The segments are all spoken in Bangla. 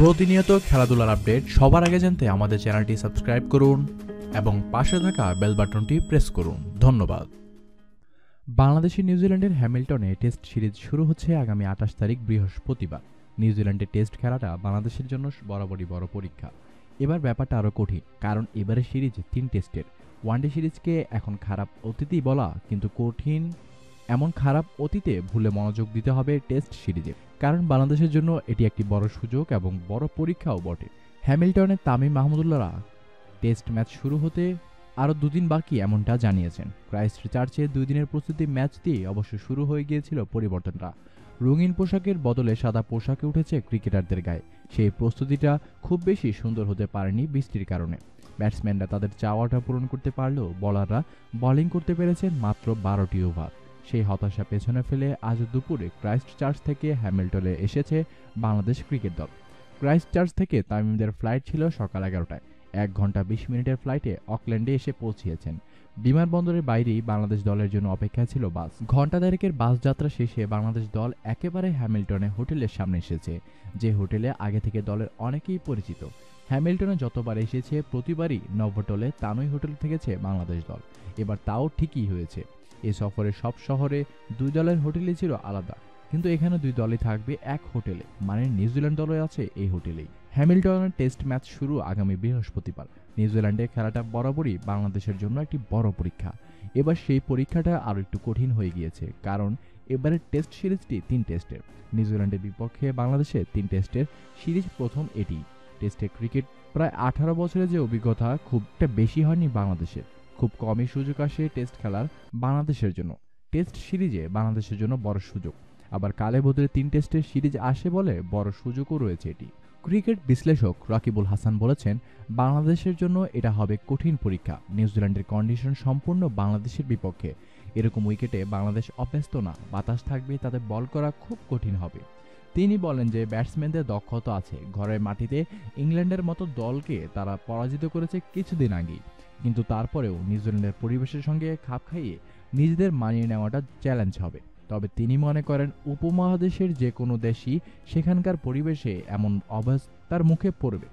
প্রতিনিয়ত খেলাধুলার আপডেট সবার আগে জানতে আমাদের চ্যানেলটি সাবস্ক্রাইব করুন এবং পাশে থাকা বেল বাটনটি প্রেস করুন। ধন্যবাদ। বাংলাদেশি নিউজিল্যান্ডের হ্যামিল্টনে টেস্ট সিরিজ শুরু হচ্ছে আগামী আঠাশ তারিখ বৃহস্পতিবার। নিউজিল্যান্ডের টেস্ট খেলাটা বাংলাদেশের জন্য বরাবরই বড় পরীক্ষা। এবার ব্যাপারটা আরও কঠিন, কারণ এবারের সিরিজ তিন টেস্টের। ওয়ানডে সিরিজকে এখন খারাপ অতীতই বলা কিন্তু কঠিন। এমন খারাপ অতীতে ভুলে মনোযোগ দিতে হবে টেস্ট সিরিজে কারণ বাংলাদেশের জন্য এটি একটি বড় সুযোগ এবং বড় পরীক্ষাও বটে। হ্যামিল্টনের তামিম মাহমুদুল্লাহরা টেস্ট ম্যাচ শুরু হতে আরও দুদিন বাকি এমনটা জানিয়েছেন। ক্রাইস্ট চার্চে দুই দিনের প্রস্তুতি ম্যাচ দিয়ে অবশ্য শুরু হয়ে গিয়েছিল পরিবর্তনটা। রঙিন পোশাকের বদলে সাদা পোশাকে উঠেছে ক্রিকেটারদের গায়ে। সেই প্রস্তুতিটা খুব বেশি সুন্দর হতে পারেনি বৃষ্টির কারণে। ব্যাটসম্যানরা তাদের চাওয়াটা পূরণ করতে পারলেও বলাররা বোলিং করতে পেরেছেন মাত্র বারোটি ওভার। সেই হতাশা পেছনে ফেলে আজ দুপুরে ক্রাইস্ট চার্চ থেকে হ্যামিল্টনে এসেছে বাংলাদেশ ক্রিকেট দল। ক্রাইস্ট চার্চ থেকে তামিমদের ফ্লাইট ছিল সকাল এগারোটায়। এক ঘণ্টা বিশ মিনিটের ফ্লাইটে অকল্যান্ডে এসে পৌঁছিয়েছেন। বিমানবন্দরের বাইরেই বাংলাদেশ দলের জন্য অপেক্ষা ছিল বাস। ঘণ্টা দেড়েকের বাস যাত্রা শেষে বাংলাদেশ দল একেবারে হ্যামিল্টনে হোটেলের সামনে এসেছে, যে হোটেলে আগে থেকে দলের অনেকেই পরিচিত। হ্যামিল্টনে যতবার এসেছে, প্রতিবারই নভোটলে তানই হোটেল থেকেছে বাংলাদেশ দল। এবার তাও ঠিকই হয়েছে। এ সফরে সব শহরে দুই দলের হোটেলই ছিল আলাদা। কিন্তু এখানে দুই দলই থাকবে এক হোটেলে মানে নিউজিল্যান্ড দলই আছে এই হোটেলেই। হ্যামিল্টনের টেস্ট ম্যাচ শুরু আগামী বৃহস্পতিবার। নিউজিল্যান্ডে খেলাটা বরাবরই বাংলাদেশের জন্য একটি বড় পরীক্ষা। এবার সেই পরীক্ষাটা আরও একটু কঠিন হয়ে গিয়েছে, কারণ এবারের টেস্ট সিরিজটি তিন টেস্টের। নিউজিল্যান্ডের বিপক্ষে বাংলাদেশে তিন টেস্টের সিরিজ প্রথম এটি টেস্টে ক্রিকেট প্রায় আঠারো বছরের যে অভিজ্ঞতা খুব একটা বেশি হয়নি বাংলাদেশের। খুব কমই সুযোগ আসে টেস্ট খেলার বাংলাদেশের জন্য। টেস্ট সিরিজে বাংলাদেশের জন্য বড় সুযোগ। আবার কালে বদলে তিন টেস্টের সিরিজ আসে বলে বড় সুযোগও রয়েছে এটি। ক্রিকেট বিশ্লেষক রাকিবুল হাসান বলেছেন, বাংলাদেশের জন্য এটা হবে কঠিন পরীক্ষা। নিউজিল্যান্ডের কন্ডিশন সম্পূর্ণ বাংলাদেশের বিপক্ষে। এরকম উইকেটে বাংলাদেশ অভ্যস্ত না, বাতাস থাকবে তাদের বল করা খুব কঠিন হবে। তিনি বলেন যে ব্যাটসম্যানদের দক্ষতা আছে। ঘরের মাটিতে ইংল্যান্ডের মতো দলকে তারা পরাজিত করেছে কিছুদিন আগেই। কিন্তু তারপরেও নিউজিল্যান্ডের পরিবেশের সঙ্গে খাপ খাইয়ে নিজেদের মানিয়ে নেওয়াটা চ্যালেঞ্জ হবে। তবে তিনি মনে করেন, উপমহাদেশের যে কোনো দেশই সেখানকার পরিবেশে এমন অবস্থার মুখে পড়বে।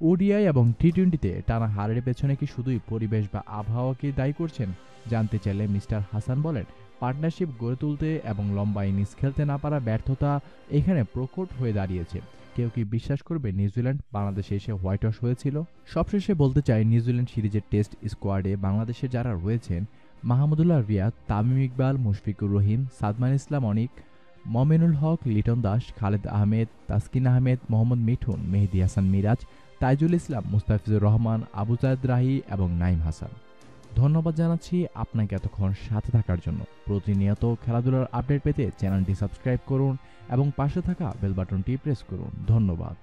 ওডিআই এবং টি টোয়েন্টিতে টানা হারের পেছনে কি শুধুই পরিবেশ বা আবহাওয়াকে দায়ী করছেন জানতে চাইলে মিস্টার হাসান বলেন পার্টনারশিপ গড়ে তুলতে এবং লম্বা ইনিংস খেলতে না পারা ব্যর্থতা এখানে প্রকট হয়ে দাঁড়িয়েছে। কেউ কি বিশ্বাস করবে নিউজিল্যান্ড বাংলাদেশে এসে হোয়াইট ওয়াশ হয়েছিল? সবশেষে বলতে চাই নিউজিল্যান্ড সিরিজের টেস্ট স্কোয়াডে বাংলাদেশে যারা রয়েছেন, মাহমুদুল্লাহ রিয়াদ, তামিম ইকবাল, মুশফিকুর রহিম, সাদমান ইসলাম অনিক, মমিনুল হক, লিটন দাস, খালেদ আহমেদ, তাসকিন আহমেদ, মোহাম্মদ মিঠুন, মেহেদি হাসান মিরাজ, তাইজুল ইসলাম, মুস্তাফিজুর রহমান, আবু জায়দ রাহি এবং নাইম হাসান। ধন্যবাদ জানাচ্ছি আপনাকে এতক্ষণ সাথে থাকার জন্য। প্রতিনিয়ত খেলাধুলার আপডেট পেতে চ্যানেলটি সাবস্ক্রাইব করুন এবং পাশে থাকা বেল বাটনটি প্রেস করুন। ধন্যবাদ।